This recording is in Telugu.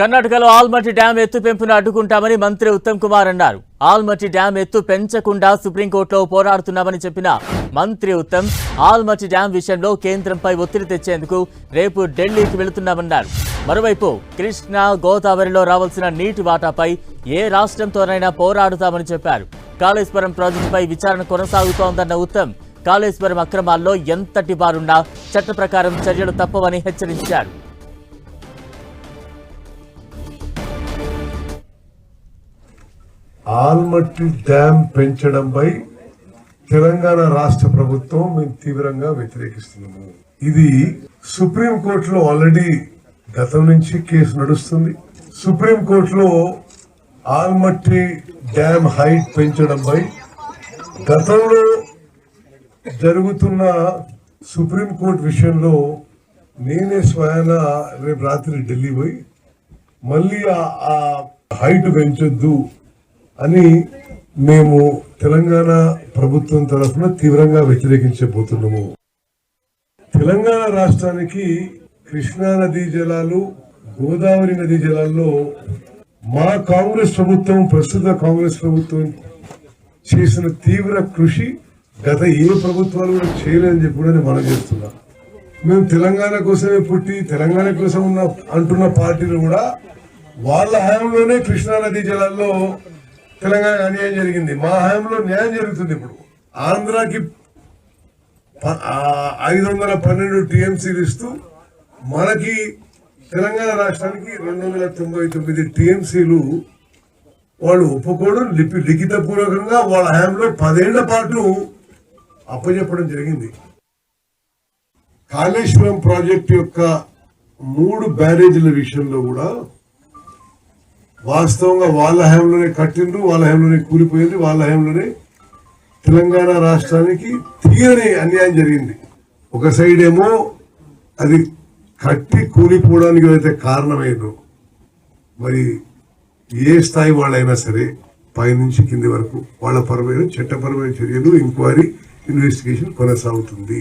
కర్ణాటకలో ఆల్మట్టి డ్యాం ఎత్తు పెంపును అడ్డుకుంటామని మంత్రి ఉత్తమ్ కుమార్ అన్నారు. ఆల్మట్టి డ్యాం ఎత్తు పెంచకుండా సుప్రీంకోర్టులో పోరాడుతున్నామని చెప్పిన మంత్రి ఉత్తమ్ ఆల్మట్టి డ్యాం విషయంలో కేంద్రంపై ఒత్తిడి తెచ్చేందుకు రేపు ఢిల్లీకి వెళుతున్నామన్నారు. మరోవైపు కృష్ణా గోదావరిలో రావాల్సిన నీటి వాటాపై ఏ రాష్ట్రంతోనైనా పోరాడుతామని చెప్పారు. కాళేశ్వరం ప్రాజెక్టుపై విచారణ కొనసాగుతోందన్న ఉత్తమ్ కాళేశ్వరం అక్రమాల్లో ఎంతటి వారున్నా చట్ట ప్రకారం చర్యలు తప్పవని హెచ్చరించారు. ఆల్మట్టి డ్యామ్ పెంచడంపై తెలంగాణ రాష్ట్ర ప్రభుత్వం మేము తీవ్రంగా వ్యతిరేకిస్తున్నాము. ఇది సుప్రీం కోర్టులో ఆల్రెడీ గతం నుంచి కేసు నడుస్తుంది. సుప్రీం కోర్టులో ఆల్మట్టి డ్యాం హైట్ పెంచడంపై గతంలో జరుగుతున్న సుప్రీం కోర్టు విషయంలో నేనే స్వయాన రేపు రాత్రి ఢిల్లీ పోయి మళ్ళీ ఆ హైట్ పెంచొద్దు అని మేము తెలంగాణ ప్రభుత్వం తరఫున తీవ్రంగా వ్యతిరేకించబోతున్నాము. తెలంగాణ రాష్ట్రానికి కృష్ణా నదీ జలాలు గోదావరి నదీ జలాల్లో మా కాంగ్రెస్ ప్రభుత్వం ప్రస్తుత కాంగ్రెస్ ప్రభుత్వం చేసిన తీవ్ర కృషి గత ఏ ప్రభుత్వాలు కూడా చేయలేదని చెప్పి కూడా నేను మనం చేస్తున్నా. మేము తెలంగాణ కోసమే పుట్టి తెలంగాణ కోసం ఉన్న అంటున్న పార్టీలు కూడా వాళ్ళ హయాంలోనే కృష్ణానదీ జలాల్లో తెలంగాణ అన్యాయం జరిగింది. మా హయాంలో న్యాయం జరుగుతుంది ఇప్పుడు. ఆంధ్రాకి ప- ఐదు వందల పన్నెండు టీఎంసీలు ఇస్తూ మనకి తెలంగాణ రాష్ట్రానికి రెండు వందల తొంభై తొమ్మిది టీఎంసీలు వాళ్ళు ఒప్పుకోవడం లిపి లిఖిత పూర్వకంగా వాళ్ళ హయాంలో పదేళ్ళ పాటు అప్పచెప్పడం జరిగింది. కాళేశ్వరం ప్రాజెక్టు యొక్క మూడు బ్యారేజీల విషయంలో కూడా వాస్తవంగా వాళ్ళ హయాంలోనే కట్టిండ్రు వాళ్ళ హయాంలోనే కూలిపోయింది వాళ్ళ హయాంలోనే తెలంగాణ రాష్ట్రానికి తీరని అన్యాయం జరిగింది. ఒక సైడ్ ఏమో అది కట్టి కూలిపోవడానికి అయితే కారణమైందో మరి ఏ స్థాయి వాళ్ళైనా సరే పైనుంచి కింది వరకు వాళ్ళ పరమైన చట్టపరమైన చర్యలు ఎంక్వైరీ ఇన్వెస్టిగేషన్ కొనసాగుతుంది.